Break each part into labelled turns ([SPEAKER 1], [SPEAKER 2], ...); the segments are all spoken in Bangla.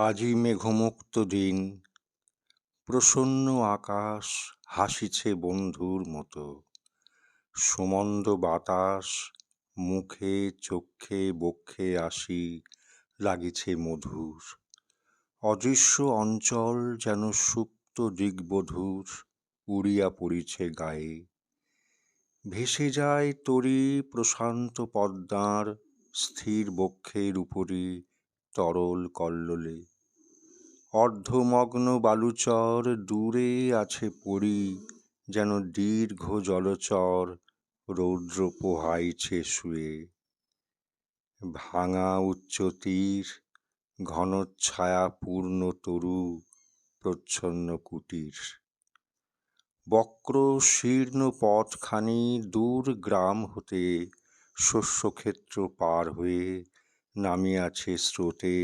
[SPEAKER 1] আজি মেঘমুক্ত দিন। প্রসন্ন আকাশ হাসিছে বন্ধুর মতো। সুমন্দ বাতাস মুখে চক্ষে বক্ষে আসি লাগিছে মধুর। অদৃশ্য অঞ্চল যেন সুপ্ত দিগ্বধূর উড়িয়া পড়িছে গায়ে। ভেসে যায় তরি প্রশান্ত পদ্মার স্থির বক্ষের উপরি তরল কল্লোলে। অর্ধমগ্ন বালুচর দূরে আছে পড়ি যেন দীর্ঘ জলচর রৌদ্র পোহাইছে শুয়ে। ভাঙা উচ্চ তীর পূর্ণ তরু, প্রচ্ছন্ন কুটির। বক্র শীর্ণ পথখানি দূর গ্রাম হতে শস্যক্ষেত্র পার হয়ে নামিয়াছে স্রোতে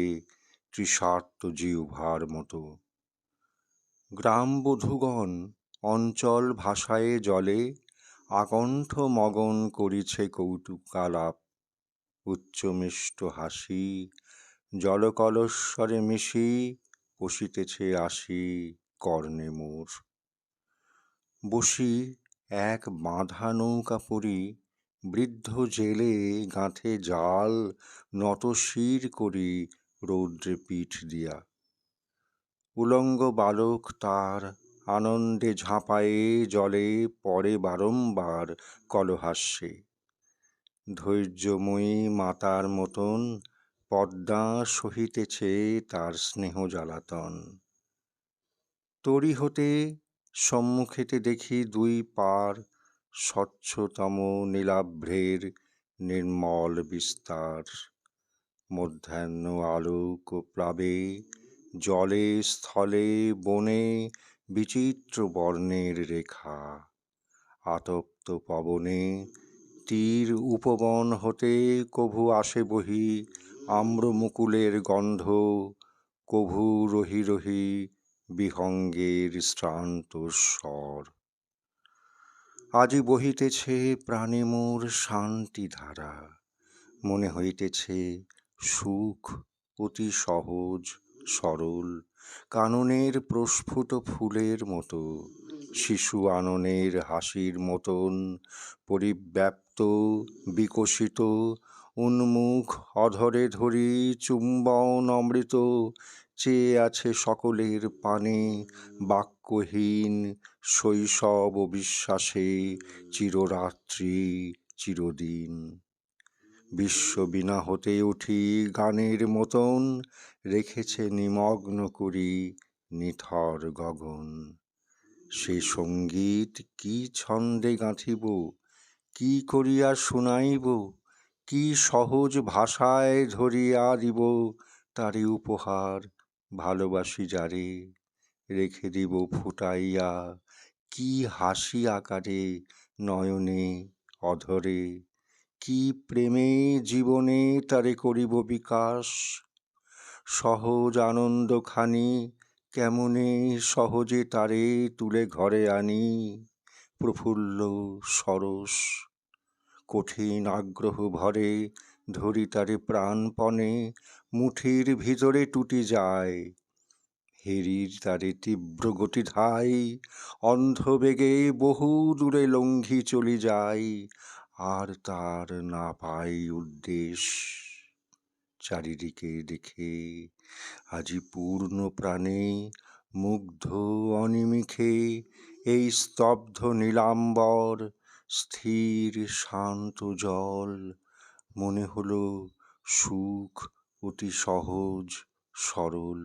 [SPEAKER 1] তৃষার্ত জিহ্বার মতো। গ্রামবধূগণ অঞ্চল ভাষায় জলে, আকণ্ঠ মগন করিছে কৌতুকালাপ। উচ্চমিষ্ট হাসি, জলকলস্বরে মিশি পশিতেছে আসি কর্ণে মোর। বসি এক বাঁধা নৌকা পরি বৃদ্ধ জেলে গাঁথে জাল, নত শির করি রৌদ্রে পিঠ দিয়া। উলঙ্গ বালক তার আনন্দে ঝাঁপায়ে জলে পরে বারংবার কলহাস্যে। ধৈর্যময়ী মাতার মতন পদ্মা সহিতেছে তার স্নেহ জ্বালাতন। তরী হতে সম্মুখেতে দেখি দুই পার স্বচ্ছতম নীলাভ্রের নির্মল বিস্তার। মধ্যাহ্ন আলোক প্লাবে, জলে, স্থলে, বনে, বিচিত্র বর্ণের রেখা। আতপ্ত পবনে, তীর উপবন হতে কভু আসে বহি আম্রমুকুলের গন্ধ, কভু রহি রহি বিহঙ্গের শ্রান্ত স্বর আজি বহিতেছে প্রাণে মোর শান্তি ধারা মনে হইতেছে সুখ অতি সহজ, সরল, কাননের প্রস্ফুট ফুলের মতো। শিশু আননের হাসির মতন, পরিব্যাপ্ত, বিকশিত উন্মুখ অধরে ধরি চুম্বন অমৃত, চেয়ে আছে সকলের পানে বাক্যহীন শৈশব বিশ্বাসে চিররাত্রি, চিরদিন। বিশ্ববীণা হতে উঠি গানের মতন, রেখেছে নিমগ্ন করি নিথর গগন। সে সংগীত কি ছন্দে গাঁথিব, কি করিয়া শুনাইব? কি সহজ ভাষায় ধরিয়া দিব তারে উপহার, ভালোবাসি যারে, রেখে দিব ফুটাইয়া, কি হাসি আকারে, নয়নে, অধরে, কি প্রেমে জীবনে তারে করিব বিকাশ, সহজ আনন্দখানি কেমনে সহজে তারে তুলে ঘরে আনি, প্রফুল্ল সরস কঠিন আগ্রহ ভরে ধরি তারে প্রাণপণে, মুঠির ভিতরে টুটি যায়। হেরির তারে তীব্র গতি ধাই অন্ধ বেগে বহু দূরে লঙ্ঘি চলি যায় আর তার না পাই উদ্দেশ চারিদিকে দেখে। আজি পূর্ণ প্রাণে মুগ্ধ অনিমিখে এই স্তব্ধ নীলাম্বর স্থির শান্ত জল মনে হলো সুখ অতি সহজ সরল।